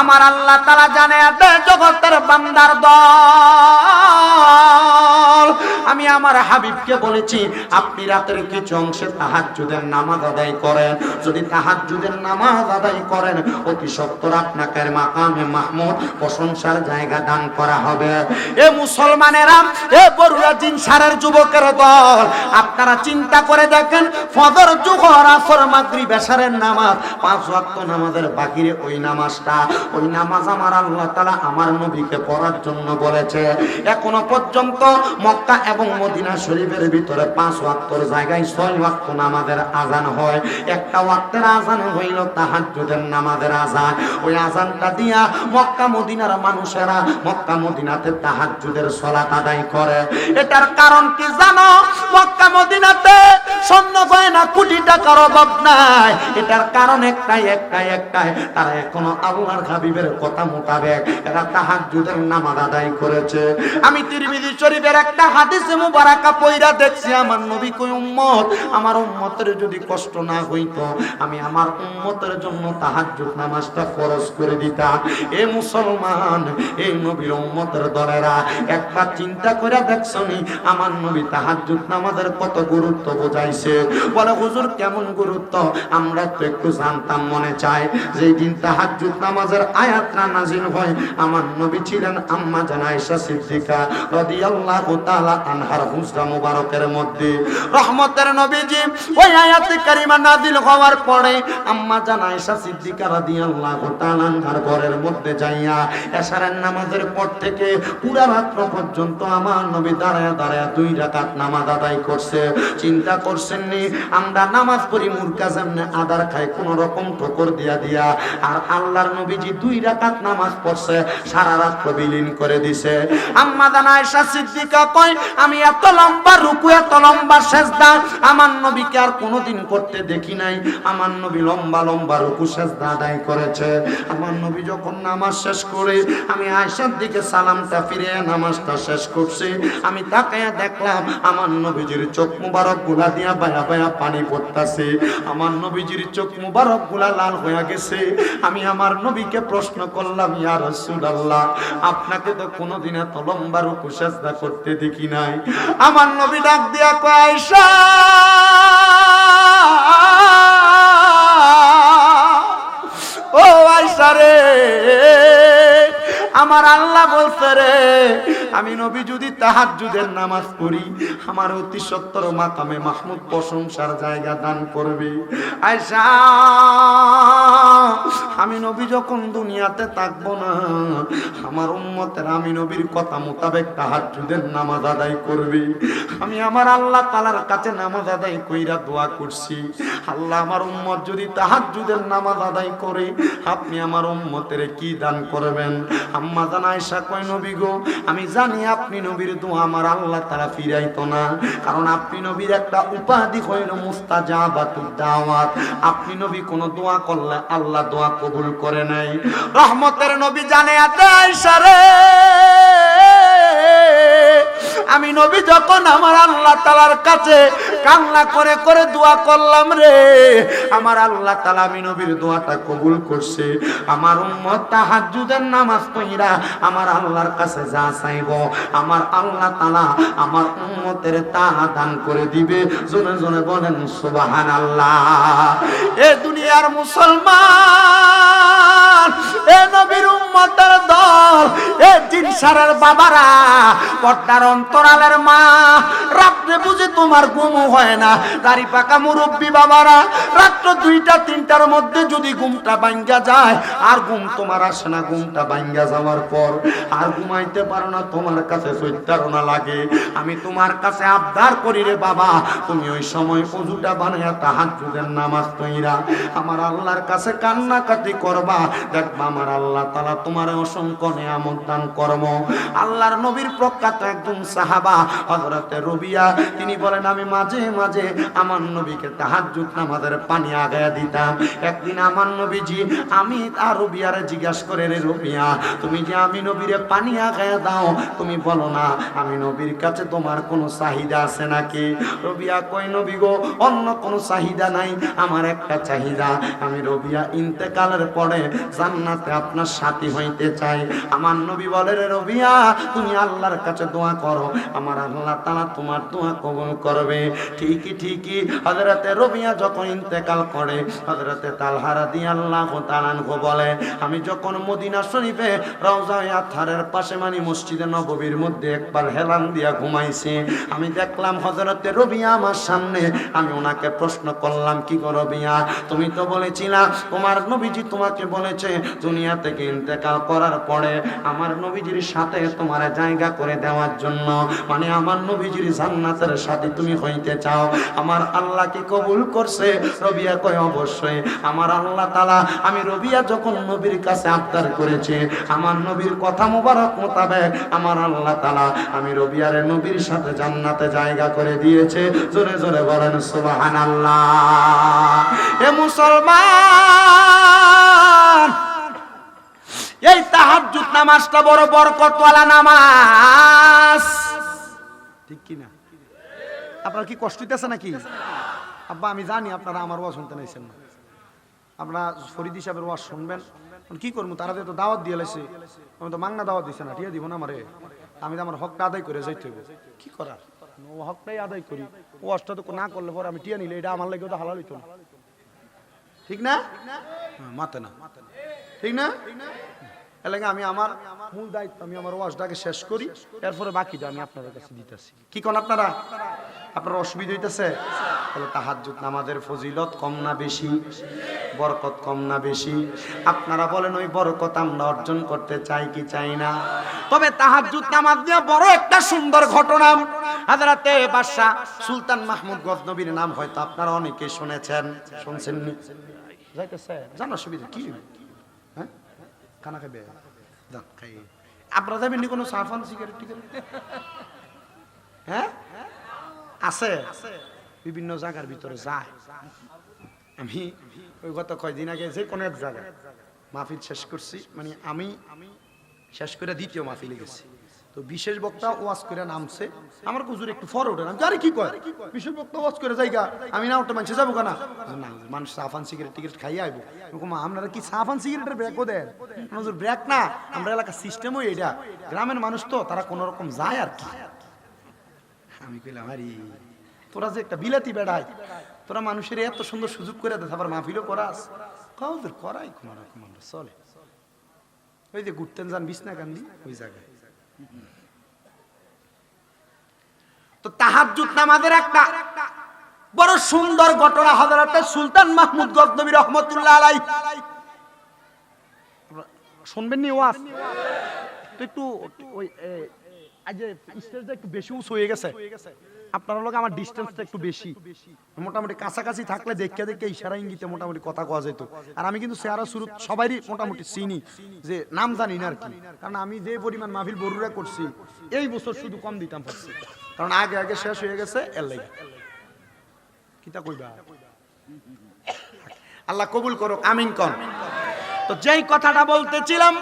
আমার আল্লাহ তালা জানে জগতের বান্দার দল। আমার হাবিবকে বলেছি, আপনি রাতের কিছু অংশে তাহাজ্জুদের নামাজ আদায় করেন। যদি তাহাজ্জুদের নামাজ আদায় করেন, অতি সত্তর আপনাকে মাকামে মাহমুদ প্রশংসার জায়গা দান করা হবে। এ মুসলমানেরা, এ বরুড়া জিনসারের যুবকের দল, আপনারা চিন্তা করে দেখেন, ফজর, জুহর, আসর মাগরি বেশারের নামাজ, পাঁচ ওয়াক্ত নামাজের বাকিরে ওই নামাজটা। ওই নামাজ আমার আল্লাহ তাআলা আমার নবীকে পড়ার জন্য বলেছে। এখনও পর্যন্ত মক্কা এবং মদিনা শরীফের ভিতরে পাঁচ ওয়াক্তর জায়গায় ছয় ওয়াক্ত নামাজের আজান হয়। একটা ওয়াক্তের আজান হইল তাহাজ্জুদের নামাজের আজান ওই আজানটা দিয়া মক্কা মদিনার মানুষেরা মক্কা মদিনাতে তাহাজ্জুদের সলাত আদায় করে। এটার কারণ কি জানো? মক্কা মদিনাতে স্বর্ণ গয়না কোটি টাকার অভাব নাই। এটার কারণ একটাই একটাই একটাই, তারা এখনও আল্লাহর হাবিবের কথা মোতাবেক এরা তাহাজ্জুদের নামাজ আদায় করেছে। আমি তিরমিজি শরীফের একটা হাদিসে মুবারাকা পয়রা দেখছি, আমার নবী কই উম্মত, আমার উম্মতের যদি কষ্ট না আমি আমার উম্মতের জন্য তাহাজ্জুদ নামাজটা করে এ মুসলমান নবীর উম্মতের দলেরা একবার চিন্তা করে দেখছনি, আমার নবী তাহাজ্জুদ নামাজের কত গুরুত্ব বোঝাইছে। বলে, হুজুর, কেমন গুরুত্ব? আমরা তো একটু জানতাম, মনে চাই যেই দিন তাহাজ্জুদ নামাজের আয়াতটা নাজিল হয়, আমার নবী ছিলেন আম্মা জান আয়েশা সিদ্দিকা রাদিয়াল্লাহু তাআলা আনহার হুজরা মুবারকের মধ্যে রহমতের নবীজি ওই কারিমা হওয়ার পরে আম্মা জান আয়েশা সিদ্দিকা রাদিয়াল্লাহু তাআলা ঘরের মধ্যে যাইয়া এশারের নামাজের পর থেকে পুরা রাত্র পর্যন্ত আমার নবী দাঁড়ায় দাঁড়ায় দুই রাকাত নামাজ আদায় করছে। চিন্তা করছেন নি, আমরা নামাজ পড়ি মুরকা যেমনে আদার খায় কোন রকম ঠোকর দিয়া দিয়া, আর আল্লাহর নবীজি দুই রাকাত নামাজ পড়ছে, সারা বিলীন করে দিছে। আম্মা জানা আয়েশা সিদ্দিকা কয়, আমি এত লম্বা রুকু, এত লম্বা সেজদা আমার নবীকে আর কোনোদিন করতে দেখি নাই। আমার নবী লম্বা লম্বা রুকু সেজদা আদায় করেছে। আমার নবী যখন নামাজ শেষ করে আমি আয়েশার দিকে সালামটা ফিরে নামাজটা শেষ করছি, আমি তাকায়া দেখলাম আমার নবীজির চোখ মুবারকগুলা দিয়া বায়া বায়া পানি পড়তাছে। আমার নবীজির চোখ মুবারকগুলা লাল হয়ে গেছে। আমি আমার নবীকে প্রশ্ন করলাম, ইয়া রাসূলুল্লাহ, আপনাকে তো কোনোদিন এত লম্বা রুকু সেজদা করতে দেখি নাই। আমার নবী ডাক দিয়া কয়সা ও আয়সা রে। আমার আল্লাহ বলছে রে, আমি নবী যদি তাহাজ্জুদের নামাজ পড়ি, আমার অতি সত্তর মাকামে মাহমুদ প্রশংসার জায়গা দান করবে। আয়সা আমি নবী যখন দুনিয়াতে থাকব না, আমার উম্মতের আমি নবীর কথা মোতাবেক তাহাজ্জুদের নামাজ আদায় করবে। আমি আমার আল্লাহ তালার কাছে নামাজ আদায় কইরা দোয়া করছি। আল্লাহ আমার উম্মত যদি তাহাজ্জুদের নামাজ আদায় করে, আপনি আমার উম্মতের কি দান করবেন? আম্মা আয়েশা কয়, নবী গো, আমি জানি আপনি নবীর দোয়া আমার আল্লাহ তারা ফিরাইতো না। কারণ আপনি নবীর একটা উপাধি হইল মুস্তাজাবাতুদ দাওয়াত আপনি নবী কোন দোয়া করলে আল্লাহ দোয়া কবুল করে নাই রহমতের নবী জানে আতে আয়েশা রে। আমি নবী যখন আমার আল্লাহ তালার কাছে কান্না করে করে দোয়া করলাম রে, আমার আল্লাহ তালা আমি নবীর দোয়াটা কবুল করছে। আমার উম্মত তাহাজ্জুদের নামাজ পড়িরা আমার আল্লাহর কাছে যা চাইব, আমার আল্লাহ তালা আমার উম্মতের তাহা দান করে দিবে। জনে জনে বলেন সুবাহান আল্লাহ এ দুনিয়ার মুসলমান, এ নবীর উম্মতের দল, এ জিনসারের বাবারা, পর্দার অন্তরালের মা, রাত্রে বুঝে তোমার ঘুম হয় না। দাড়ি পাকা মুরব্বী বাবারা, রাত্র দুইটা, তিনটার মধ্যে যদি ঘুমটা ভাঙ্গা যায়, আর ঘুম তোমার আসে না, ঘুমটা ভাঙ্গা যাওয়ার পর। আর ঘুমাইতে পারো না, তোমার কাছে চৈতারণা লাগে। আমি তোমার কাছে আবদার করি রে বাবা, তুমি ওই সময় অজুটা বানাইয়া তাহার যুগের নামাজ তৈরা আমার আল্লাহর কাছে কান্নাকাটি করবা। দেখবা আমার আল্লাহ তালা তোমার অসংখ্য নিয়ামত দান করব আল্লাহর নবীর প্রখ্যাত একজন সাহাবা হযরতে রবিয়া, তিনি বলেন, আমি মাঝে মাঝে আমার নবীকে তাহাজ্জুদ নামাজের পানি আগায়া দিতাম। একদিন আমার নবীজি আমি আর রবিয়ারে জিজ্ঞাসা করে, রে রবিয়া, তুমি যে আমি নবীরে পানি আগায়া দাও, তুমি বলো না, আমি নবীর কাছে তোমার কোনো চাহিদা আছে নাকি? রবিয়া কই নবী গো, অন্য কোনো চাহিদা নাই, আমার একটা চাহিদা। আমি রবিয়া ইন্তেকালের পরে জান্নাতে আপনার সাথী হইতে চাই। আমার নবী বলে, রে রবিয়া, তুমি আল্লাহর কাছে দোয়া করো আমার আল্লাহ তাআলা তোমার দোয়া কবুল করবে। ঠিকই ঠিকই। হযরতে রবিয়া যখন ইন্তেকাল করে, হযরতে তালহারা দি আল্লাহ তাআলাহু বলে, আমি যখন মদিনা শরীফে রওজা আথারের পাশে মানে মসজিদে নববীর মধ্যে একবার হেলান দিয়া ঘুমাইছি, আমি দেখলাম হযরতে রবিয়া আমার সামনে। আমি ওনাকে প্রশ্ন করলাম, কি গো রবিয়া? তুমি তো বলেছিলা, তোমার নবীজি তোমাকে বলেছে দুনিয়া থেকে ইন্তেকাল করার পরে, আমার নবীজির সাথে তোমার জায়গা করে দেওয়ার জন্য মানে আমার নবীজির জান্নাতের সাথে তুমি হইতে চাও। আমার আল্লাহ কি কবুল করছে? রবিয়া কয়, অবশ্যই। আমার আল্লাহ তালা আমি রবিয়া যখন নবীর কাছে আবদার করেছে, আমার নবীর কথা মোবারক মোতাবেক আমার আল্লাহ তালা আমি রবিয়ারে নবীর সাথে জান্নাতে জায়গা করে দিয়েছে। জোরে জোরে বলেন সুবাহান আল্লাহ এ মুসলমান এই তাহাজ্জুদ নামাজটা বড় বরকতওয়ালা নামাজ। ঠিক কি না আপনার কি কষ্ট হইতেছে নাকি? আব্বা আমি জানি আপনারা আমার ওয়াজ শুনতে নাইছেন না। আপনারা ফরিদ হিসাবের ওয়াজ শুনবেন। কি করব? তারা তো দাওয়াত দিয়ে লাইছে আমি তো মাংনা দাওয়াত দিছে না ঠিক দিব না আমারে। আমি তো আমার হকটা আদায় করে যাইতে হবে কি করার? হকটাই আদায় করি। ওয়াজটা তো না করলে পরে আমি টিয়া নিলে এটা আমার লাগে তো হালাল হইতো না। ঠিক না? হ্যাঁ, মাতে না। ঠিক না? এর আমি আমার মূল দায়িত্ব, আমি আমার ওয়াজটাকে শেষ করি, এরপরে বাকিটা আমি আপনাদের কাছে দিতেছি। কি কোন আপনারা? আপনার অসুবিধা হইতেছে? তাহলে তাহাজ্জুদ নামাজের ফজিলত কম না বেশি? বরকত কম না বেশি? আপনারা বলেন ওই বরকত আমরা অর্জন করতে চাই কি চাই না? তবে তাহাজ্জুদ নামাজ নিয়ে বড় একটা সুন্দর ঘটনা। হাজরাতে বাদশাহ সুলতান মাহমুদ গজনবীর নাম হয়তো আপনারা অনেকে শুনেছেন। শুনছেন যাইতেছে। জানো অসুবিধা কি? হ্যাঁ? খানা খাবে খাই। আপনারা যাবেন কোনো সাফান সিগারেট টিগারেট? হ্যাঁ? আছে। বিভিন্ন জায়গার ভিতরে যায়। আমি ওই গত কয়দিন আগে যে কোনো এক জায়গায় মাহফিল শেষ করছি। মানে আমি শেষ করে দ্বিতীয় মাহফিলে গেছি। তো বিশেষ বক্তা ওয়াজ করে নামছে। আমার কুজুর একটু ফর ওঠে আরে কি কয়? বিশেষ বক্তা ওয়াজ করে যাইগা, আমি না ওটা মানুষ যাব না মানুষ সাফান সিগারেট টিকিট খাইয়ে আইবো। আপনারা কি সাফান সিগারেটের ব্রেকও দেন? হুজুর ব্রেক না। আমরা এলাকার সিস্টেমও এটা গ্রামের মানুষ তো, তারা কোনো রকম যায় আর কি। আমি কইলাম, আরে, তোরা যে একটা বিলাতি বেড়াই, তোরা মানুষের এত সুন্দর সুযোগ করে দেয় আবার মাহফিলও করাস? কাউদের করাই, কোনো রকম চলে। ওই যে ঘুরতেন যান, বিছনা কান্দি, ওই জায়গায়। তো তাহাজুদ নামাজের একটা বড় সুন্দর ঘটনা হজরতের সুলতান মাহমুদ গজনবী রহমতুল্লাহ আলাই শুনবেন নি ওয়াজ? একটু ওই কাছাকাছি থাকলে মোটামুটি কথা আমি কিন্তু মোটামুটি চিনি, যে নাম জানি না আর কি। কারণ আমি যে পরিমাণ বরুরা করছি, এই বছর শুধু কম দিতাম কারণ আগে আগে শেষ হয়ে গেছে আল্লাহ কবুল করো আমিন কন। তো যেই কথাটা বলতেছিলাম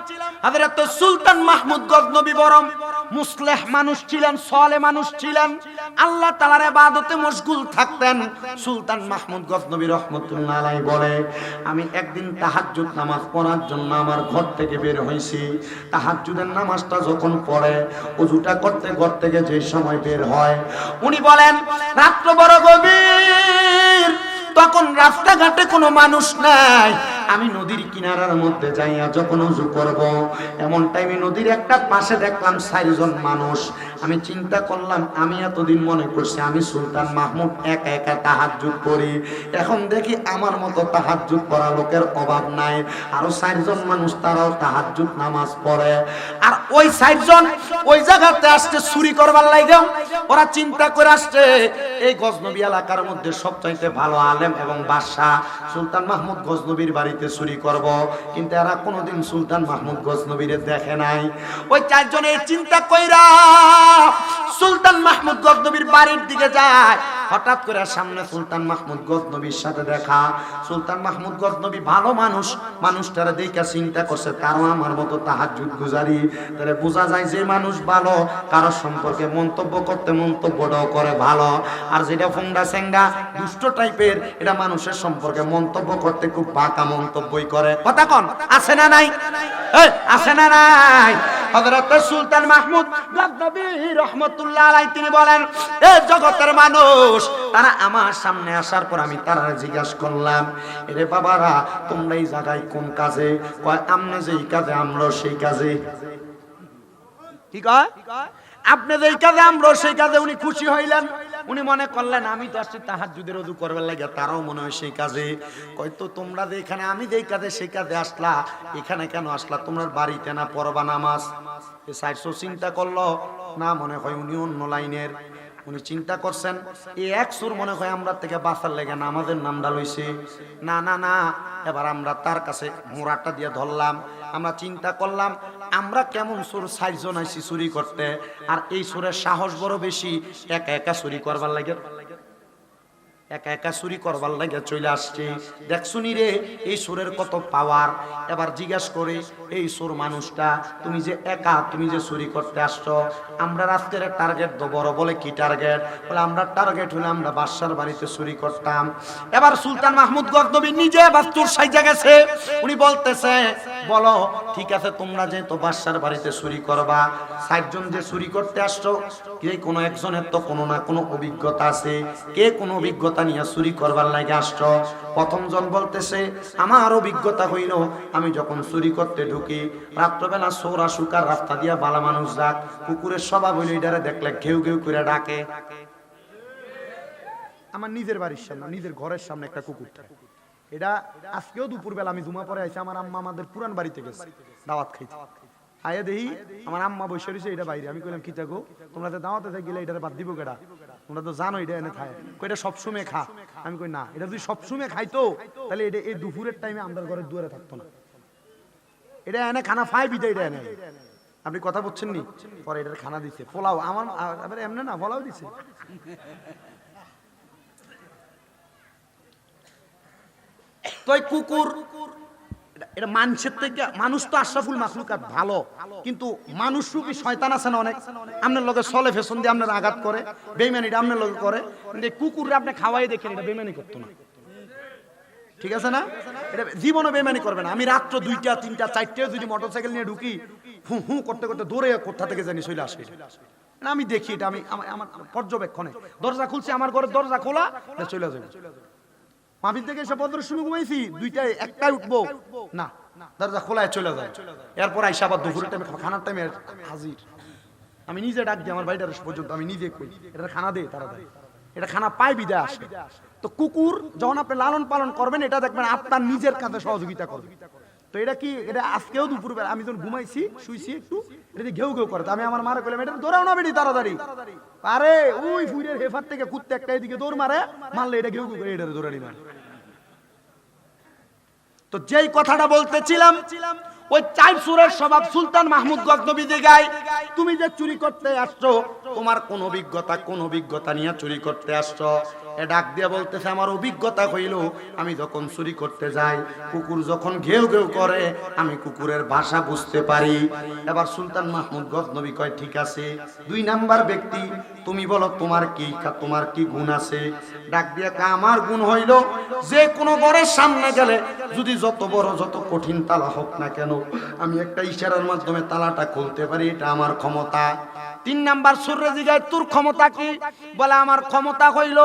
সুলতান মাহমুদ গজনবী বরম মুসলেহ মানুষ ছিলেন সলে মানুষ ছিলেন। আল্লাহ তাআলার ইবাদতে মশগুল থাকতেন। সুলতান মাহমুদ গজনবী রহমাতুল্লাহ বলে, আমি একদিন তাহাজ্জুদ নামাজ পড়ার জন্য আমার ঘর থেকে বের হইছি। তাহাজ্জুদের নামাজটা যখন পড়ে ওযুটা করতে ঘর থেকে যে সময় বের হয়, উনি বলেন, রাত্র বড় গভীর। তখন রাস্তাঘাটে কোনো মানুষ নাই। আমি নদীর কিনারার মধ্যে যাইয়া যখন উজু করব, এমন টাইমে নদীর একটা পাশে দেখলাম চারজন মানুষ। আমি চিন্তা করলাম, আমি এতদিন মনে করছি আমি সুলতান মাহমুদ, একা একা তাহাজ্জুদ করি। এখন দেখি আমার মতো তাহাজ্জুদ করা লোকের অভাব নাই, আরও চারজন মানুষ তারাও তাহাজ্জুদ নামাজ পড়ে। আর ওই চারজন ওই জায়গাতে আসছে চুরি করবার লাগে ওরা চিন্তা করে আসছে, এই গজনবী এলাকার মধ্যে সবচাইতে ভালো আলেম এবং বাদশাহ সুলতান মাহমুদ গজনবীর বাড়িতে চুরি করব। কিন্তু এরা কোনোদিন সুলতান মাহমুদ গজনবীর দেখে নাই। ওই চারজনের চিন্তা কইরা সুলতান মাহমুদ গজনবীর বাড়ির দিকে যায়। হঠাৎ করে সামনে সুলতান মাহমুদ গজনবীর সাথে দেখা। সুলতান মাহমুদ গজনবী ভালো মানুষ, মানুষটারে দেখে চিন্তা করছে, তারও আমার মতো তাহাজুদ গুজারি। তাহলে বোঝা যায় যে মানুষ ভালো, কারও সম্পর্কে মন্তব্য করতে মন্তব্যটাও করে ভালো। আর যেটা ফোংডা সেঙ্গা দুষ্ট টাইপের, এটা মানুষের সম্পর্কে মন্তব্য করতে খুব বাঁকা মন্তব্যই করে। কথা কন, আছে না নাই? আছে না নাই? হযরত সুলতান মাহমুদ গজনবী রহমতুল্লাহ আলাইহি তিনি বলেন, এ জগতের মানুষ তারা আমার সামনে আসার পর আমি তারা জিজ্ঞাসা করলাম, এরে বাবারা, তোমরা এই জায়গায় কোন কাজে? কয়, আমনে যেই কাজে আমরা সেই কাজে। কি কয়? আপনি যেই কাজে আমরা সেই কাজে। উনি খুশি হইলেন। উনি মনে করলেন, আমি তো আসছি তাহার যদি রদু করবার লাগে তারাও মনে হয় সেই কাজে। কয়তো তোমরা যে এখানে, আমি যেই কাজে, সেই কাজে আসলা। এখানে কেন আসলা? তোমরা বাড়িতে না পরবা নামাজ? সাইডসো চিন্তা করল। না মনে হয় উনি অন্য লাইনের। উনি চিন্তা করছেন, এই এক সুর মনে হয় আমরা থেকে বাঁচার লেগে না, আমাদের নামটা লইছে। না না না, এবার আমরা তার কাছে মোড়াটা দিয়ে ধরলাম, আমরা চিন্তা করলাম, আমরা কেমন সুর সাইজন আইছি চুরি করতে, আর এই সুরের সাহস বড় বেশি, একা একা চুরি করবার লাগে। একা একা চুরি করবার লাগে চলে আসছে। দেখছুনি রে, এই সুরের কত পাওয়ার এবার জিজ্ঞাসা করে, এই সুর মানুষটা, তুমি যে একা, তুমি যে চুরি করতে আসছো, আমরা রাত্রের টার্গেট তো বড় বলে কি টার্গেট বলে, আমরা টার্গেট হলে আমরা বাদশার বাড়িতে চুরি করতাম। এবার সুলতান মাহমুদ গজনবী নিজে এবার বাস্তুর সাইজা গেছে। উনি বলতেছে, বলো, ঠিক আছে, তোমরা যে তো বাদশার বাড়িতে চুরি করবা ষাটজন যে চুরি করতে আসছো, কে কোনো একজনের তো কোনো না কোনো অভিজ্ঞতা আছে। কে কোনো অভিজ্ঞতা নিয়ে চুরি করবার লাগে আসছো। প্রথম জন বলতেছে, আমার অভিজ্ঞতা হইল, আমি যখন চুরি করতে ঢুকি, রাত্রবেলা সৌরা শুকার রাস্তা দিয়া বালা মানুষ যাক, কুকুরের স্বভাব হইল এটারে দেখলে ঘেউ ঘেউ করে ডাকে। আমার নিজের বাড়ির সামনে, নিজের ঘরের সামনে একটা কুকুর থাকে। এটা আজকেও দুপুরবেলা আমি জুমা পরে আইছি, আমার আম্মা আমাদের পুরান বাড়িতে গেছে, দাওয়াত খাইতে। আয়া দেহি, আমার আম্মা বসে রয়েছে এটা বাইরে। আমি কইলাম, কি গো তোমরা দাওয়াতে থেকে গেলে এটার বাদ দিব কেডা? তোমরা তো জানো এটা এনে খায়। এটা সবসময় খা। আমি কই, না, এটা যদি সবসময় খাইতো, তাহলে এটা এই দুপুরের টাইমে আমাদের ঘরের দুয়ারে থাকতো না। এটা এনে খানা ফাই বিদে এটা এনে। আপনি কথা বলছেন নি? পরে এটার খানা দিছে। পোলাও, আমার, আবার এমনি না, পোলাও দিছে। তো কুকুর এটা- মানুষের থেকে মানুষ তো আশরাফুল মাখলুকাত ভালো কিন্তু মানুষ রূপী শয়তান আছে না অনেক। আপনার লগে চলে ফেশন দিয়ে আপনার আঘাত করে বেইমানিটা আপনার লগে করে। কিন্তু কুকুরে আপনি খাওয়াই দেখেন এটা বেইমানি করতো না। ঠিক আছে না? এটা জীবনে বেমানি করবে না। আমি রাত্র দুইটা তিনটা চারটে যদি মোটরসাইকেল নিয়ে ঢুকি হু হু করতে করতে দৌড়ে কোথা থেকে জানি চলে আসে। না, আমি দেখি এটা আমি আমার- পর্যবেক্ষণে। দরজা খুলছে আমার ঘরের দরজা খোলা চলে যাবে। মাহফিল থেকে এসে পনেরোর সময় ঘুমাইছি, দুইটায় একটাই উঠবো। না, দরজা খোলায় চলে যায় এরপর আইসা আবার দুপুরের টাইমে খানার টাইমে হাজির। আমি নিজে ডাক দিই, আমার বাড়িটা পর্যন্ত, আমি নিজে কই এটা খানা দে তাড়াতাড়ি এটা খানা পাই বিদে আসে। তো কুকুর যখন আপনি লালন পালন করবেন, এটা দেখবেন আপনার নিজের কাছে সহযোগিতা করবে। তো এটা কি, এটা আজকেও দুপুর বেলা আমি যখন ঘুমাইছি, শুইছি একটু, এটা ঘেউ ঘেউ করে আমি আমার মারে কইলাম, এটা দৌড়াও না বেটি, তাড়াতাড়ি। আরে, ওই ফুইরের হেফার থেকে কুত্তে একটা এদিকে দৌড় মারে, মারলে এটা ঘেউ ঘেউ করে, এটা দৌড়ানি মারে। তো যেই কথাটা বলতেছিলাম, ওই চার সুরের স্বভাব সুলতান মাহমুদ গজনবী যে গায়। তুমি যে চুরি করতে আসছো, তোমার কোন অভিজ্ঞতা কোন অভিজ্ঞতা নিয়ে চুরি করতে আসছো? এ ডাক দিয়ে বলতেছে আমার অভিজ্ঞতা হইল আমি যখন চুরি করতে যাই কুকুর যখন ঘেউ ঘেউ করে আমি কুকুরের ভাষা বুঝতে পারি। এবার সুলতান মাহমুদ গজনবী কয় ঠিক আছে। দুই নাম্বার ব্যক্তি তুমি বলো তোমার কি তোমার কি গুণ আছে? ডাক দিয়ে কয়, আমার গুণ হইল যে কোনো ঘরের সামনে গেলে যদি যত বড় যত কঠিন তালা হোক না কেন আমি একটা ইশারার মাধ্যমে তালাটা খুলতে পারি এটা আমার ক্ষমতা। তিন নাম্বার সূর্য জিগায় তোর ক্ষমতা কি? বলে, আমার ক্ষমতা হইল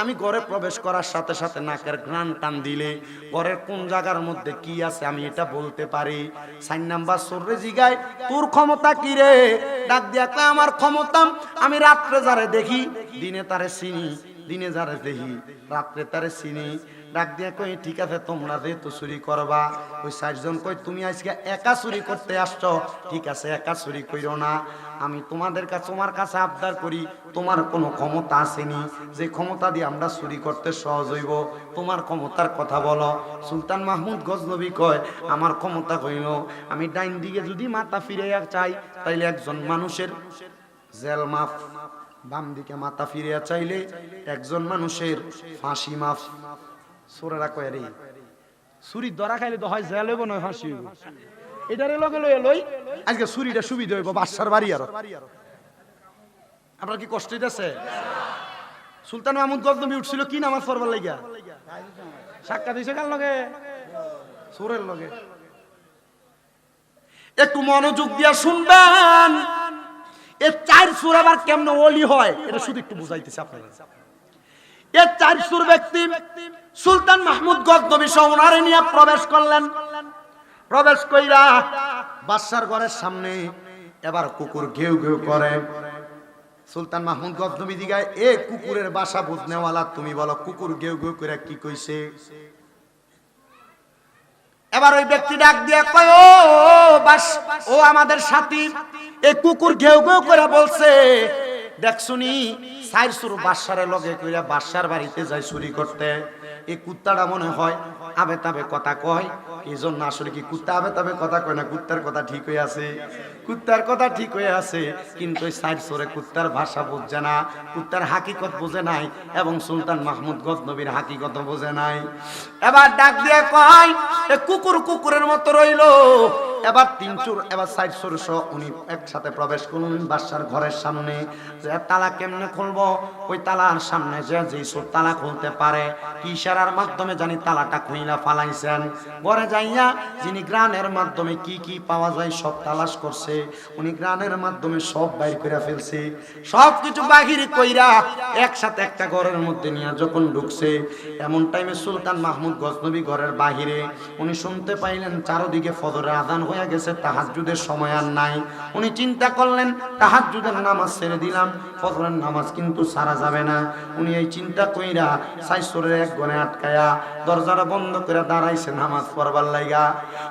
আমি ঘরে প্রবেশ করার সাথে সাথে নাকের ঘ্রাণ টান দিলে, ঘরের কোন জায়গার মধ্যে কি আছে আমি এটা বলতে পারি? চার নাম্বার সূর্য জিগায় তোর ক্ষমতা কি রে? ডাক দিয়া আমার ক্ষমতা, আমি রাত্রে যারে দেখি, দিনে তারে চিনি, দিনে যারে দেখি, রাত্রে তারে চিনি। ডাক দিয়া, কই, ঠিক আছে, তোমরা যেহেতু চুরি করবা, ওই চারজন কই, তুমি আজকে একা চুরি করতে আসছো? ঠিক আছে, একা চুরি কইরো না। আমি তোমাদের কাছে, তোমার কাছে আবদার করি, তোমার কোনো ক্ষমতা আসেনি। যে ক্ষমতা দিয়ে আমরা চুরি করতে সহজ হইব, তোমার ক্ষমতার কথা বলো। সুলতান মাহমুদ গজনবী কয়, আমার ক্ষমতা হইল আমি ডাইন দিকে যদি মাথা ফিরে চাই, তাইলে একজন মানুষের জেল মাফ। বাম দিকে মাথা ফিরে চাইলে একজন মানুষের ফাঁসি মাফ। সোরেরা কয় রে ছুরি ধরা খাইলে তো হয় জেল হইব, নয় ফাঁসি হইব। এটারে লগে লই লই। আজকে ছুরিটা সুবিধা হইব বাসার বাড়ি আর। আপনার কি কষ্ট হইতেছে? সুলতান মাহমুদ গজনবী উঠছিল কি নামাজ পড়বার লাগিয়া? সাক্ষাৎ হইছে কার লগে? সুরের লগে। একটু মনোযোগ দিয়া শুনবেন এ চার সুর আবার কেমন ওলি হয় এটা শুধু একটু বুঝাইতেছে আপনাদের। এ চার সুর ব্যক্তি সুলতান মাহমুদ গজনবী সওনারে নিয়ে প্রবেশ করলেন। প্রবেশ কইরা বাদশার ঘরের সামনে এবার কুকুর ঘেউ ঘেউ করে। সুলতান মাহমুদ গজনবী দিগায় এ কুকুরের বাসা বুঝনেওয়ালা, তুমি বলো কুকুর ঘেউ ঘেউ করে কি কইছে? এবার ওই ব্যক্তি ডাক দিয়ে কয়, ও, বাস, ও আমাদের সাথী এই কুকুর ঘেউ ঘেউ করে বলছে, দেখ শুনি সাইর সুর বাসারে লগে কইরা বাসার বাড়িতে যাই চুরি করতে। এই কুত্তাটা মনে হয় আবে তাবে কথা কয়। এই জন্য আসলে কি কুত্তা আবে তাবে কথা কয় না? কুত্তার কথা ঠিক হয়ে আছে। কুত্তার কথা ঠিক হয়ে আছে, কিন্তু ওই সাইড সরে কুত্তার ভাষা বুঝছে না, কুত্তার হাকিকত বোঝে নাই, এবং সুলতান মাহমুদ গজনবীর হাকিকত বোঝে নাই। এবার ডাক দিয়ে কয়, এ কুকুর কুকুরের মতো রইল এবার তিন চুর, এবার সাইড সর সহ উনি একসাথে প্রবেশ করলেন বাদশার ঘরের সামনে। যে তালা কেমনে খুলবো? ওই তালার সামনে যে যেই চোর তালা খুলতে পারে, কি ইশারার মাধ্যমে জানি তালাটা খুইলা ফালাইছেন। ঘরে যাইয়া যিনি গ্রানের মাধ্যমে কি কি পাওয়া যায় সব তালাশ করছে, উনি গ্রানের মাধ্যমে সব বাইর করে ফেলছে। সব কিছু বাহির কইরা একসাথে একটা ঘরের মধ্যে নিয়ে যখন ঢুকছে, এমন টাইমে সুলতান মাহমুদ গজনবী ঘরের বাহিরে, উনি শুনতে পাইলেন চারোদিকে ফদরের আদান হয়ে গেছে তাহাজুদের সময় আর নাই। উনি চিন্তা করলেন তাহাজুদের নামাজ ছেড়ে দিলাম। ফজরের নামাজ কিন্তু সারা যাবে না। উনি এই চিন্তা কইরা সাইসরের এক গনে আটকায়া দরজাটা বন্ধ করে দাঁড়াইছে নামাজ পড়বার লাইগা।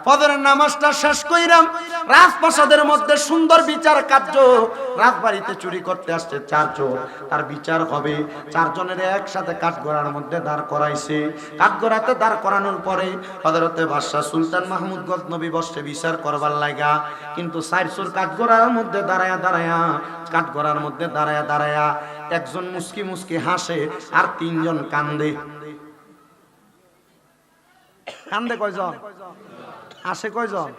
ফজরের নামাজটা শেষ কইরাম রাজপ্রাসাদের মধ্যে সুন্দর বিচার কার্য রাজবাড়িতে চুরি করতে আসছে চারজন। তার বিচার হবে। চারজনের একসাথে কাঠগড়ার মধ্যে দাঁড় করাইছে। কাঠগড়াতে দাঁড় করানোর পরে হজরতে বাদশাহ সুলতান মাহমুদ গজনবী বসে বিচার করবার লাগা কিন্তু সাইরসুর কাঠগড়ার মধ্যে দাঁড়ায়া দাঁড়ায়া, কাঠগড়ার মধ্যে দাঁড়ায়া দাঁড়ায়া একজন মুস্কি মুস্কি হাসে আর তিনজন কান্দে। কান্দে কয়জন? আসে কয়জন?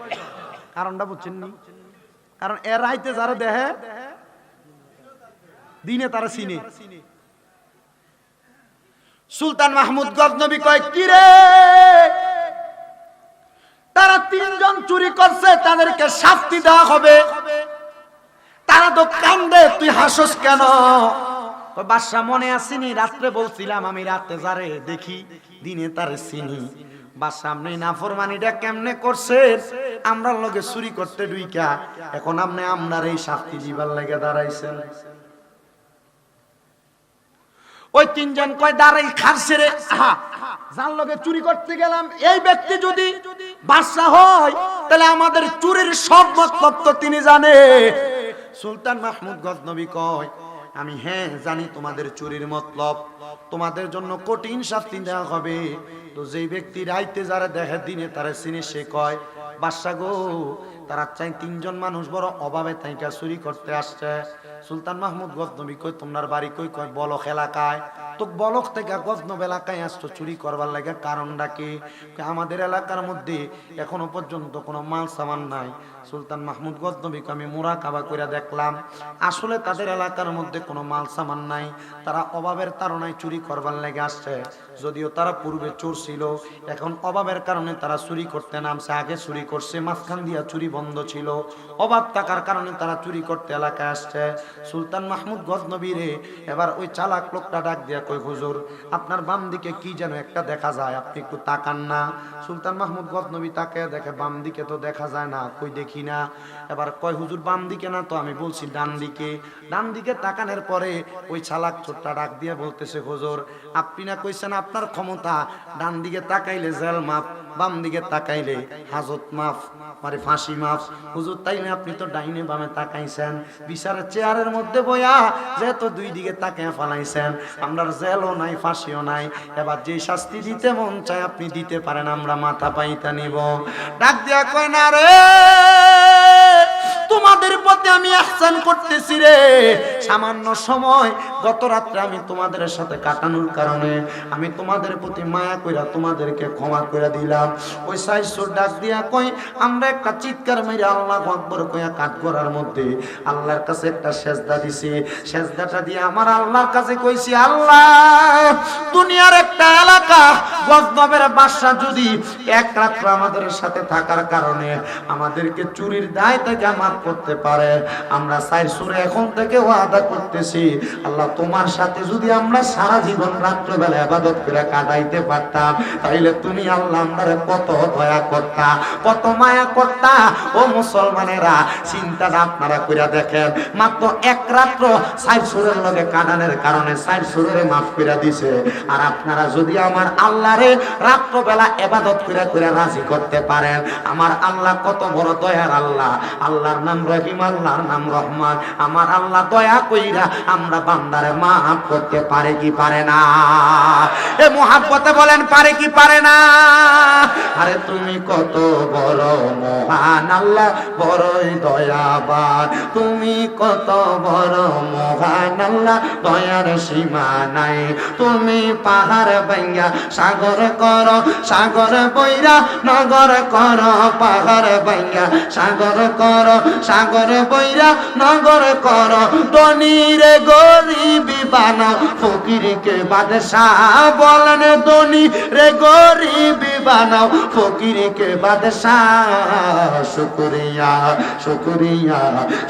কারণটা বুঝছেন নি কারণ এর রাইতে যারা দেহে, দিনে তারা চিনে। সুলতান মাহমুদ গজনবী কয়, কি রে? তারা তিনজন চুরি করছে, তাদেরকে শাস্তি দেওয়া হবে। তারা তো কান্দে তুই হাসস কেন? কয়, বাদশা মনে আসিনি রাত্রে বলছিলাম আমি রাতে যারে দেখি দিনে তারে চিনি। কেমনে করছে? আমরা চুরি করতে ওই তিনজন কয় দাঁড়াই রে। যার চুরি করতে গেলাম এই ব্যক্তি যদি বাদশা হয় তাহলে আমাদের চুরির সব মতলব তিনি জানে। সুলতান মাহমুদ গজনবী কয়, আমি হ্যাঁ জানি তোমাদের চুরির মতলব। তোমাদের জন্য কঠিন শাস্তি দেওয়া হবে। তো যেই ব্যক্তি রাইতে যারা দেখে দিনে তারা চিনে সে কয়, বাদশা গো, তারা চাই তিনজন মানুষ বড় অভাবে তাইকা চুরি করতে আসছে। সুলতান মাহমুদ গজনবী কই তোমার বাড়ি কই কয়? বলক এলাকায়। তো বলক থেকে গজনব এলাকায় আসছো চুরি করবার লাগে কারণটা কি? আমাদের এলাকার মধ্যে এখনও পর্যন্ত কোনো মাল সামান নাই। সুলতান মাহমুদ গজনবী আমি মোরা কাবা করে দেখলাম। আসলে তাদের এলাকার মধ্যে কোনো মাল সামান নাই। তারা অভাবের তারণায় চুরি করবার লেগে আসছে। যদিও তারা পূর্বে চোর ছিল, এখন অভাবের কারণে তারা চুরি করতে নামছে, আগে চুরি করছে, মাঝখান দিয়া চুরি বন্ধ ছিল। অভাব থাকার কারণে তারা চুরি করতে এলাকায় আসছে। সুলতান মাহমুদ গজনবীরে এবার ওই চালাক লোকটা ডাক দিয়া কই হুজুর, আপনার বাম দিকে কি যেন একটা দেখা যায়, আপনি একটু তাকান না। সুলতান মাহমুদ গজনবী তাকে দেখে, বাম দিকে তো দেখা যায় না, কই দেখি? না। এবার কয়, হুজুর, বাম দিকে না? তো আমি বলছি, ডান দিকে। ডান দিকে তাকানোর পরে ওই ছালাক ছোট্টা ডাক দিয়ে বলতেছে, হুজুর, আপনি না কইছেন আপনার ক্ষমতা? ডান দিকে তাকাইলে জেল মাপ। বাম দিকে তাকাইলে, হাজত মাফ মানে ফাঁসি মাফ। হুজুর, তাই না আপনি তো ডাইনে বামে তাকাইছেন? বিচারের চেয়ারের মধ্যে বয়া যেহেতু দুই দিকে তাকায় ফালাইছেন আমরা জেলও নাই, ফাঁসিও নাই। এবার যে শাস্তি দিতে মন চায়, আপনি দিতে পারেন, আমরা মাথা পাইতা নিব। ডাক দিয়া কয়, না রে! তোমাদের প্রতি আমি আহসান করতেছি রে। সামান্য সময়, গত রাত্রে আমি তোমাদের সাথে কাটানোর কারণে আমি তোমাদের প্রতি মায়া কইরা তোমাদেরকে ক্ষমা করে দিলাম। ওই সাইসুর ডাক দিয়া কই আমরা একটা চিৎকার মেরে আল্লাহ আকবর কইয়া কাঠ করার মধ্যে আল্লাহর কাছে একটা সেজদা দিছি। সেজদাটা দিয়ে আমার আল্লাহর কাছে কইছি, আল্লাহ, দুনিয়ার একটা এলাকা, গজনবের বাদশা যদি এক রাত্র আমাদের সাথে থাকার কারণে আমাদেরকে চুরির দায় থেকে মাফ করতে পারে। আমরা চাই সুরে এখন থেকে ওয়াদা করতেছি, আল্লাহ তোমার সাথে যদি আমরা সারা জীবন রাত্রবেলা আবাদত করে কাটাইতে পারতাম, তাইলে তুমি আল্লাহ আমরা কত দয়া করতা, কত মায়া করতা। ও মুসলমানেরা, চিন্তাটা আপনারা কইরা দেখেন, মাত্র এক রাত্র সাইড সুরের লগে কাটানোর কারণে সাইড সুরের মাফ কইরা দিছে। আর আপনারা যদি আমার আল্লাহরে রাত্রবেলা এবাদত করে করে রাজি করতে পারেন, আমার আল্লাহ কত বড় দয়ার আল্লাহ। আল্লাহর নাম রহিম, আল্লাহর নাম রহমান। আমার আল্লাহ দয়া কইরা আমরা বান্দারে মাফ করতে পারে কি পারে না? এ মোহাব্বতে বলেন, পারে কি পারে না? আরে তুমি কত বড় মহান, আল্লাহ বড়ই দয়াবান। তুমি কত বড় মহান, আল্লাহ দয়ার সীমা নাই। তুমি পাহাড় ভাঙ্গা, সাগর কর, সাগর বইরা, নগর কর, পাহাড় ভাঙ্গা, সাগর কর সাগর বইরা নগর কর। ধনীরে গরিবি বানাও, ফকিরকে বাদশাহ বলেন ধনী। রে গরিবি বানাও, ফকিরকে বাদশাহ। শুকরিয়া শুকরিয়া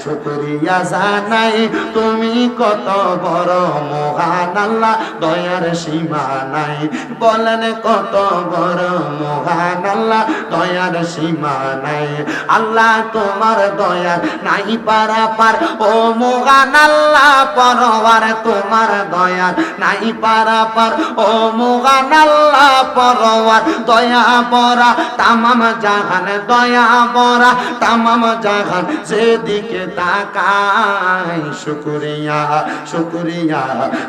শুকরিয়া জানাই, তুমি কত বড় মহান আল্লাহ, দয়ার সীমা নাই। বলেন কত বড় মহান আল্লাহ, দয়ার সীমা নাই। আল্লাহ তোমার দয়া নাই পারা পার ও মহান আল্লাহ পরবার তোমার দয়া নাই পারা পার ও মহান আল্লাহ পরবার দয়া বরা তামাম জাহান দয়া বরা তামাম জাহান যেদিকে তাকাই শুকরিয়া শুকরিয়া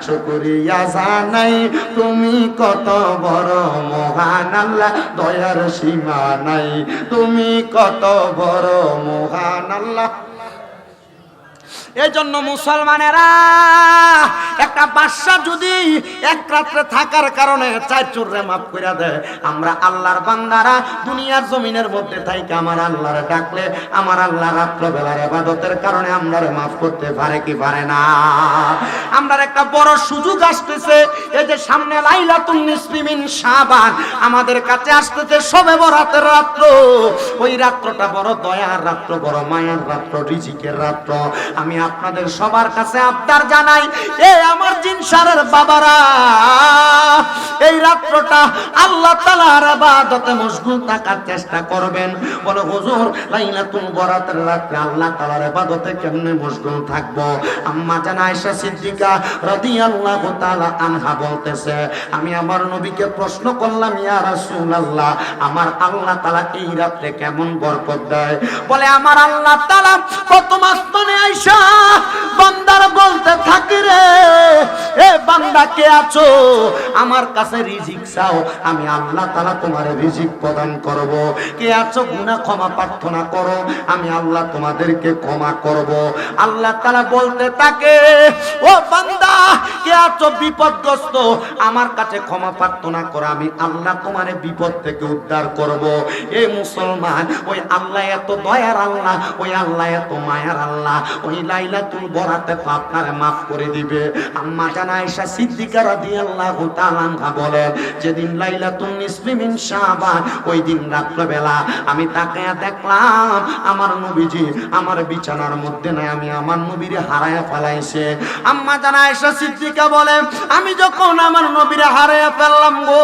শুকরিয়া জানাই। তুমি কত বড় মহান আল্লাহ, দয়ার সীমা নাই। তুমি কত বড় মহান আল্লাহ। এই জন্য মুসলমানেরা একটা বাদশা যদি এক রাত্রে থাকার কারণে চার চোরে মাফ করে দেয়, আমরা আল্লাহর বান্দারা দুনিয়ার জমিনের মধ্যে থাইকে আমার আল্লাহরে ডাকলে, আমার আল্লাহ রাত্রবেলার এবাদতের কারণে আমরা মাফ করতে পারে কি পারে না। আমরা একটা বড় সুযোগ আসতেছে, এই যে সামনে লাইলাতুন নিসফিমিন শাবান, আমাদের কাছে আসতেছে সবে বরাতের রাত্র। ওই রাত্রটা বড় দয়ার রাত্র, বড় মায়ার রাত্র, রিজিকের রাত্র। আমি আপনাদের সবার কাছে আবদার জানাই, এ আমার জিনসারের বাবারা, এই রাত্রটা আল্লাহ তাআলার ইবাদতে মশগুল থাকার চেষ্টা করবেন। বলে, হুজুর, লাইলাতুল বরাতের রাত্রে আল্লাহ তাআলার ইবাদতে কেমনে মশগুল থাকব? আম্মা জান আয়েশা সিদ্দিকা রাদিয়াল্লাহু তাআলা আনহা বলতেছে, আমি আমার নবীকে প্রশ্ন করলাম, ইয়া রাসূলুল্লাহ, আমার আল্লাহ তাআলা এই রাত্রে কেমন বরকত দেয়? বলে, আমার আল্লাহ তাআলা প্রথম আসমানে আয়েশা বান্দার বলতে থাকে রে। এ বান্দা কে আছো? আমার কাছে রিজিক চাও। আমি আল্লাহ তাআলা তোমার রিজিক প্রদান করব। কে আছো? গুনাহ ক্ষমা প্রার্থনা করো। আমি আল্লাহ তোমাদেরকে ক্ষমা করব। আল্লাহ তাআলা বলতে থাকে, ও বান্দা, কে আছো? বিপদগ্রস্ত। আমার কাছে ক্ষমা প্রার্থনা করো। আমি আল্লাহ তোমার বিপদ থেকে উদ্ধার করব। এই মুসলমান, ওই আল্লাহ এত দয়ার আল্লাহ, ওই আল্লাহ এত মায়ার আল্লাহ, ওই লাইলাতুল বরাতে মাফ করে দিবে। আম্মা সিদ্দিকা রাদিয়াল্লাহু বলেন, যেদিন ওই দিন রাত্রবেলা আমি তাকায়া দেখলাম আমার নবীজি আমার বিছানার মধ্যে নাই, আমি আমার নবীরে হারায়া ফেলাইছে। আম্মা জানা আয়েশা সিদ্দিকা বলে আমি যখন আমার নবীরে হারিয়ে ফেললাম গো,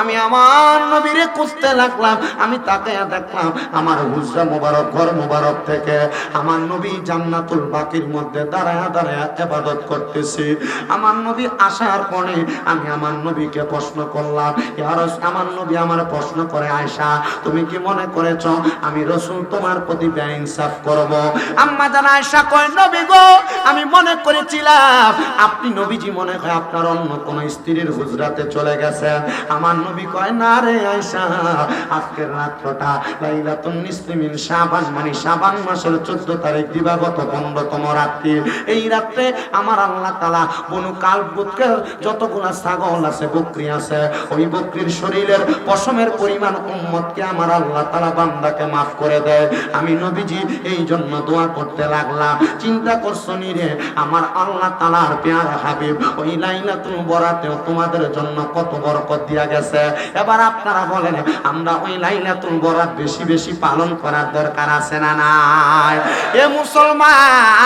আমি আমার নবীরে খুঁজতে লাগলাম, আমি তাকে দেখলাম আমার হুজরা মোবারক, ঘর মোবারক থেকে আমার নবী জান্নাতুল বাকির মধ্যে দাঁড়ায় দাঁড়ায় ইবাদত করতেছি। আমার নবী আসার পরে আমি আমার নবীকে প্রশ্ন করলাম আমার নবী আমার প্রশ্ন করে আয়সা, তুমি কি মনে করেছ আমি রসুল তোমার প্রতি ইনসাফ করব? আম্মা জানা আয়সা কয়, নবী গো, আমি মনে করেছিলাম, আপনি নবীজি মনে হয় আপনার অন্য কোনো স্ত্রীর হুজরাতে চলে গেছেন। আমার নবী কয়, না রে আয়সা, আজকের রাত্রটা লাইলাতুন নিসলিমিন শাবান মানে শাবান মাসের 14 তারিখ দিবাগত 15তম রাত্রি, এই রাত্রে আমার আল্লাহ তাআলা বনু কালবুতকের যতগুলা ছাগল আছে, বকরি আছে, ওই বকরির শরীরের পশমের পরিমাণ উম্মতকে আমার আল্লাহ তাআলা বান্দাকে maaf করে দেয়। আমি নবীজি এই জন্য দোয়া করতে লাগলাম। চিন্তা করছ নি রে? আমার আল্লাহ তাআলার পেয়ারা হাবিব, ওই লাইলাতুল বরাতেও তোমাদের জন্য কত বরকত দিয়া গেছে। এবার আপনারা বলেন, আমরা ওই লাইলাতুল বরাত বেশি বেশি পালন করার দরকার আছে না নাই? এ মুসলমান!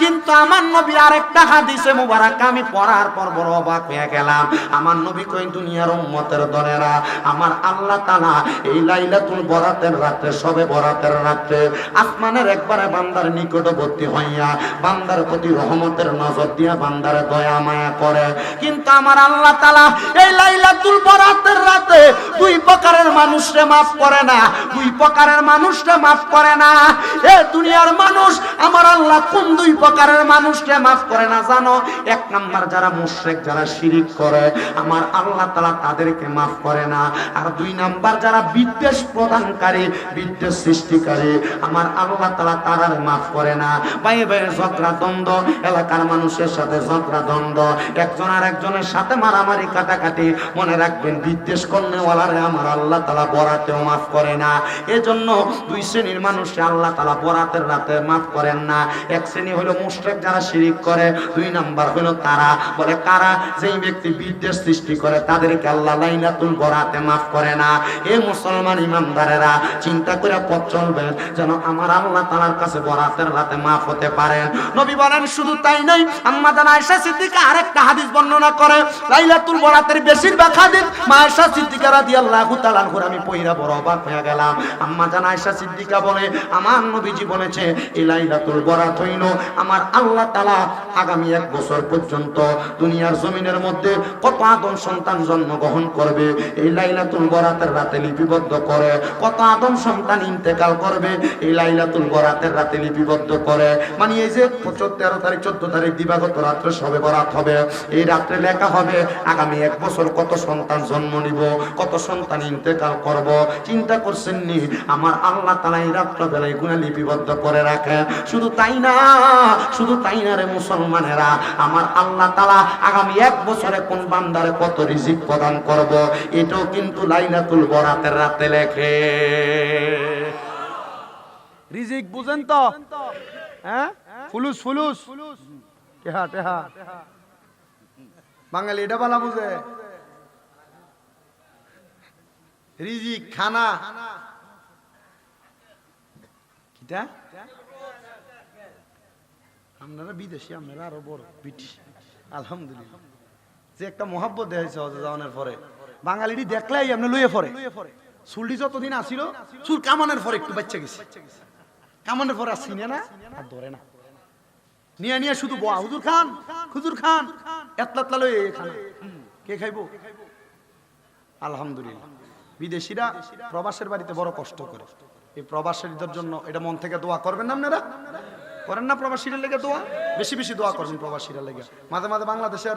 কিন্তু আমার নবী আরেকটা হাদিসে মুবারক আমি পড়ার পর বড় অবাক হয়ে গেলাম। আমার নবী কই দুনিয়ার উম্মতের দলেরা। আমার আল্লাহ তাআলা এই লাইলাতুল বরাতের রাতে সবে বরাতের রাতে আসমানের একবারে বান্দার নিকটবর্তী হইয়া বান্দার প্রতি রহমতের নজর দিয়া বান্দার দয়া মায়া করে। কিন্তু আমার আল্লাহ তাআলা এই লাইলাতুল বরাতের রাতে দুই প্রকারের মানুষরে মাফ করে না, দুই প্রকারের মানুষরে মাফ করে না। এ দুনিয়ার মানুষ আমার আল্লাহ কোন দুই প্রকারের মানুষকে মাফ করে না জানো? এক নাম্বার যারা মুশরিক, যারা শিরিক করে, আমার আল্লাহ তাআলা তাদেরকে মাফ করে না। আর দুই নাম্বার যারা বিদ্বেষ প্রদানকারী, বিদ্বেষ সৃষ্টিকারী, আমার আল্লাহ তাআলা তারার মাফ করে না। ভাই ভাই, ঝগড়া, দ্বন্দ্ব, এলাকার মানুষের সাথে ঝগড়া, দ্বন্দ্ব। একজন আর একজনের সাথে মারামারি, কাটাকাটি, মনে রাখবেন, বিদ্বেষ করনেওয়ালারে আমার আল্লাহ তাআলা বরাতেও মাফ করে না। এজন্য দুই শ্রেণির মানুষকে আল্লাহ তাআলা বরাতের রাতে মাফ করেন না। এক শ্রেণি হলো মুশরিক যারা শিরিক করে, দুই নাম্বার হলো তারা। বলে কারা? যেই ব্যক্তি বিদ্বেষ সৃষ্টি করে, তাদেরকে আল্লাহ লাইলাতুল বরাতে মাফ করে না। এ মুসলমান ইমানদারেরা, চিন্তা করে পথ চলবেন যেন আমার আল্লাহ তাআলার কাছে বরাতের রাতে মাফ হতে পারেন। নবী বলেন, শুধু তাই নয়, আম্মা জান আয়েশা সিদ্দিকা আরেকটা হাদিস বর্ণনা করে, লাইলাতুল বরাতের বেশিরভাগ হাদিস মা আয়েশা সিদ্দিকা রাদিয়াল্লাহু তাআলা আনহুর। আমি পয়রা বড় অবাক হয়ে গেলাম। আম্মা জান আয়েশা সিদ্দিকা বলে, আমার নবীজি বলেছে, এই লাইলাতুল বরাত হইল। আমার আল্লাহ তাআলা আগামী এক বছর পর্যন্ত দুনিয়ার জমিনের মধ্যে কত আদম সন্তান জন্মগ্রহণ করবে, এই লাইলাতুল বরাতের রাতে লিপিবদ্ধ করে, কত আদম সন্তান ইন্তেকাল করবে, এই লাইলাতুল বরাতের রাতে লিপিবদ্ধ করে। মানে এই যে তেরো তারিখ, চোদ্দ তারিখ দিবাগত রাত্রে সবে বরাত হবে, এই রাত্রে লেখা হবে, আগামী এক বছর কত সন্তান জন্ম নিব, কত সন্তান ইন্তেকাল করব, চিন্তা করছেন নি? আমার আল্লাহ তালা এই রাত্র বেলায় গুণা লিপিবদ্ধ করে রাখে শুধু তাই না? শুধু তাই না রে মুসলমানেরা? আমার আল্লাহ তালা আগামী এক বছরে কোন বান্দারে কত রিজিক প্রদান করব? এটাও কিন্তু লাইলাতুল বরাতের রাতে লেখে। রিজিক বুঝেন তো? হ্যাঁ? ফুলুস ফুলুস। টেহা টেহা। বাঙালি এটা বলা বুঝে। রিজিক, খানা। কিটা? আপনারা বিদেশি, আপনারা আরও বড়, ব্রিটিশ। আলহামদুলিল্লাহ। যে একটা মহাব্বত দেখাইছে হজে যাওয়ানোর পরে। বাঙালিটি দেখলেই আপনি লইয়ে পরে চুলটি যতদিন আসিল চুল কামানের পরে একটু বাচ্চা গেছে। কামানের পরে চিনে না, আর ধরে না। নিয়ে নিয়ে শুধু বয়া, হুজুর খান হুজুর খান এতলা লই খানা কে খাইবো? আলহামদুলিল্লাহ। বিদেশিরা প্রবাসের বাড়িতে বড় কষ্ট করে। এই প্রবাসীদের জন্য এটা মন থেকে দোয়া করবেন না আপনারা? করেন না প্রবাসীরা লেগে দোয়া? বেশি বেশি দোয়া করবেন প্রবাসীরা লেগে। মাঝে মাঝে বাংলাদেশের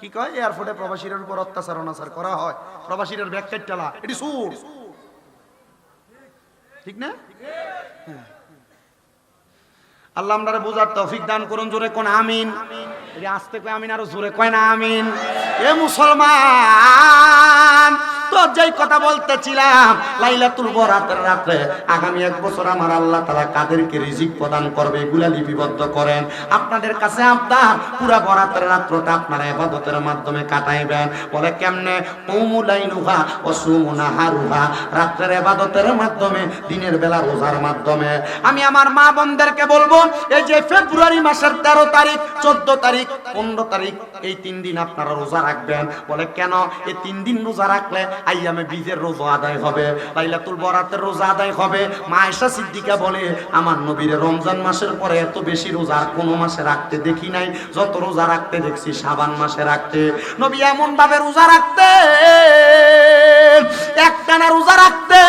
কি কয়? এয়ারপোর্টে প্রবাসীদের উপর অত্যাচার, অনাচার করা হয়। প্রবাসীদের ব্যাগ টালা এটি সুর। ঠিক না? আল্লাহ আমরা বোঝার তৌফিক দান করুন, জোরে কোন আমিন। আস্তে কয় আমিন, আরও জোরে কয় না আমিন। এ মুসলমান! কথা বলতেছিলাম। লাইলাতুল বরাতের রাতে আগামী এক বছর আমার আল্লাহ কাদেরকে রিজিক প্রদান করবে, এগুলা লিপিবদ্ধ করেন। আপনাদের কাছে আপনার পুরা বরাতের আপনারা মাধ্যমে কাটাইবেন। বলে কেমনে? মাধ্যমে, দিনের বেলা রোজার মাধ্যমে। আমি আমার মা বোনদেরকে বলব, এই যে ফেব্রুয়ারি মাসের তেরো তারিখ, চোদ্দ তারিখ, পনেরো তারিখ, এই তিন দিন আপনারা রোজা রাখবেন। বলে কেন? এই তিন দিন রোজা রাখলে আইয়ামে বীজের রোজা আদায় হবে, লাইলাতুল বরাতের রোজা আদায় হবে। মা আয়েশা সিদ্দিকা বলে, আমার নবীর রমজান মাসের পরে এত বেশি রোজা আর কোনো মাসে রাখতে দেখি নাই। যত রোজা রাখতে দেখছি সাবান মাসে রাখতে। নবী এমন ভাবে রোজা রাখতে একটানা রোজা রাখতে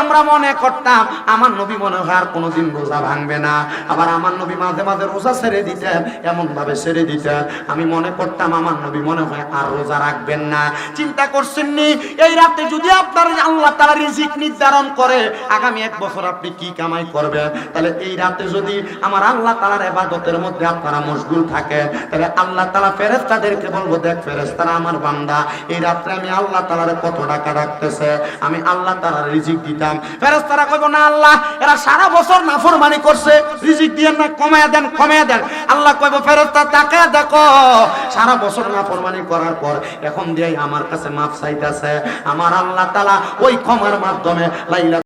আমরা মনে করতাম, আমার নবী মনে হয় আর কোনোদিন রোজা ভাঙবে না। আবার আমার নবী মাঝে মাঝে রোজা ছেড়ে দিতেন, এমন ভাবে ছেড়ে দিতেন। আমি মনে করতাম, আমার নবী মনে হয় আর রোজা রাখবেন না। চিন্তা করছেন নি এই রাতে যদি আপনার আল্লাহ তালা রিজিক নির্ধারণ করে, আগামী এক বছর আপনি কি কামাই করবেন? তাহলে এই রাতে যদি আমার আল্লাহ তালার এবাদতের মধ্যে আপনারা মশগুল থাকে তাহলে আল্লাহ তালা ফেরেস্তাদেরকে বলব, দেখ ফেরেস্তারা আমার বান্দা, এই রাত্রে আমি আল্লাহ তালার কত টাকা রাখতেছে, আমি আল্লাহ তালার রিজিক দিতাম। ফেরেস্তারা কইব, না আল্লাহ, এরা সারা বছর নাফরমানি করছে, রিজিক দিয়ে না কমায় দেন কমায় দেন। আল্লাহ কইব ফেরেস্তা তাকে দেখো, সারা বছর নাফরমানি করার পর এখন দিয়ে আমার কাছে মাপ চাইতেছে। আমার আল্লাহ তালা ওই ক্ষমার মাধ্যমে লাইলা